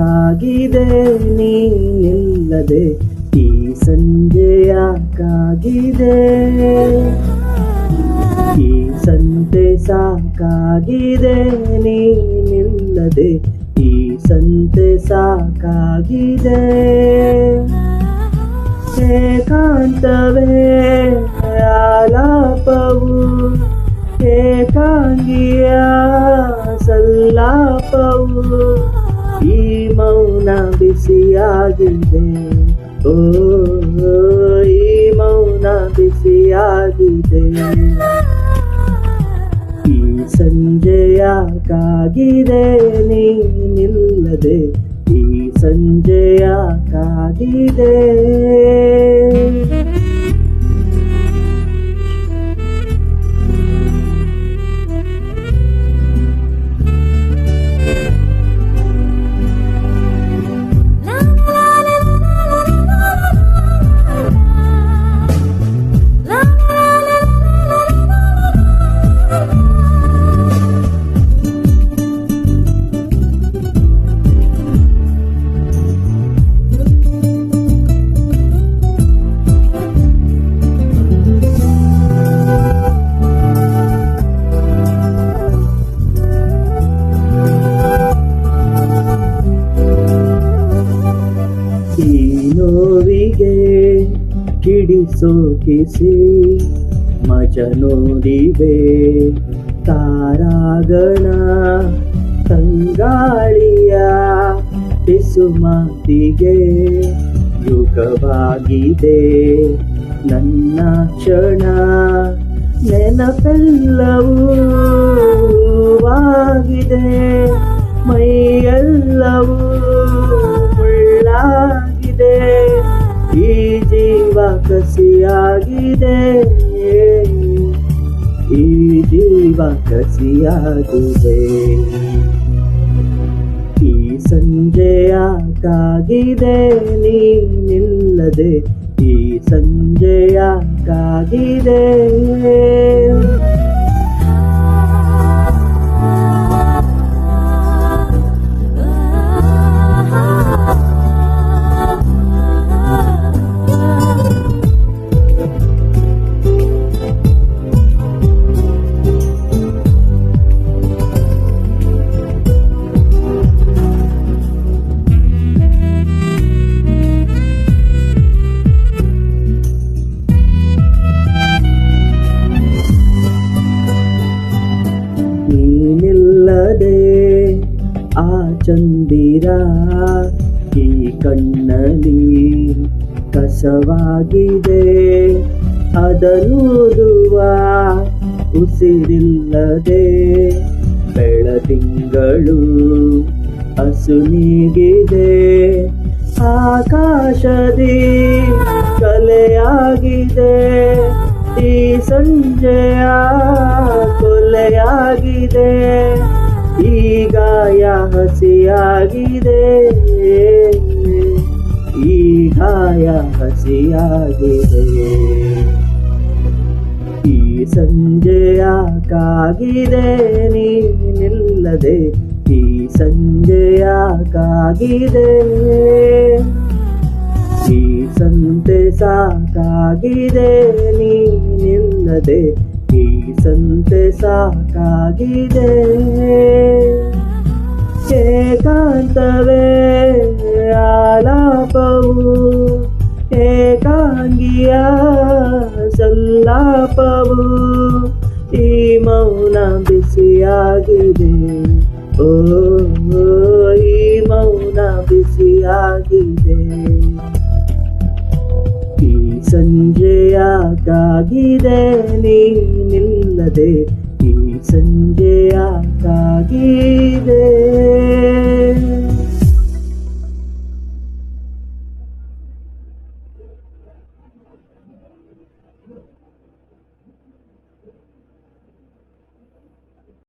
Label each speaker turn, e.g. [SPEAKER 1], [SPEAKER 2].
[SPEAKER 1] ಸಾಕಾಗಿದೆ ನೀನಿಲ್ಲದೆ? ಈ ಸಂಜೆ ಯಾಕಾಗಿದೆ? ಈ ಸಂತೆ ಸಾಕಾಗಿದೆ ನೀನಿಲ್ಲದೆ? ಈ ಸಂತೆ ಸಾಕಾಗಿದೆ? ಏಕಾಂತವೇ ಆಲಾಪವು ಏಕಾಂಗಿಯ ಸಲ್ಲಾಪವು. ಮೌನ ಬಿಸಿಯಾಗಿದೆ. ಓ ಈ ಮೌನ ಬಿಸಿಯಾಗಿದೆ. ಈ ಸಂಜೆಯಾಕಾಗಿದೆ ನೀನಿಲ್ಲದೆ? ಈ ಸಂಜೆಯಾಕಾಗಿದೆ ನೋವಿಗೆ ಕಿಡಿಸೋಕಿಸಿ ಮಜ ನೋಡಿವೆ ತಾರಾಗಣ ತಂಗಾಳಿಯ ಪಿಸುಮಾತಿಗೆ ಯುಗವಾಗಿದೆ ನನ್ನ ಕ್ಷಣ ನೆನಪೆಲ್ಲವೂ ಆಗಿದೆ ಮೈಯೆಲ್ಲವೂ ಕಸಿಯಾಗಿದೆ ಈ ಜೀವ ಕಸಿಯಾಗಿದೆ. ಈ ಸಂಜೆಯಾಗಿದೆ ನೀನಿಲ್ಲದೆ ಈ ಸಂಜೆಯಾಕಾಗಿದೆ ಚಂದಿರ ಈ ಕಣ್ಣಲ್ಲಿ ಕಸವಾಗಿದೆ. ಅದರೂರುವ ಉಸಿರಿಲ್ಲದೆ ಬೆಳದಿಂಗಳು ಅಸುನೀಗಿದೆ ಆಕಾಶದಿ ಕಲೆಯಾಗಿದೆ ಈ ಸಂಜೆಯ ಕೊಲೆಯಾಗಿದೆ. ಈ ಗಾಯ ಹಸಿಯಾಗಿದೆ ಈ ಗಾಯ ಹಸಿಯಾಗಿದೆ ಈ ಸಂಜೆಯಾಕಾಗಿದೆ ನೀನಿಲ್ಲದೆ? ಈ ಸಂಜೆಯಾಕಾಗಿದೆ ಈ ಸಂತೆ ಸಾಕಾಗಿದೆ ನೀನಿಲ್ಲದೆ? ಈ ಸಂತೆ ಸಾಕಾಗಿದೆ. ಏಕಾಂತವೇ ಆಲಾಪವು, ಏಕಾಂಗಿಯ ಸಲ್ಲಾಪವು ಈ ಮೌನ ಬಿಸಿಯಾಗಿದೆ. ಓ, ಈ ಮೌನ ಬಿಸಿಯಾಗಿದೆ. ಈ ಸಂಜೆಯಾಕಾಗಿದೆ ನೀನಿಲ್ಲದೆ ಈ ಸಂಜೆಯಾಕಾಗಿದೆ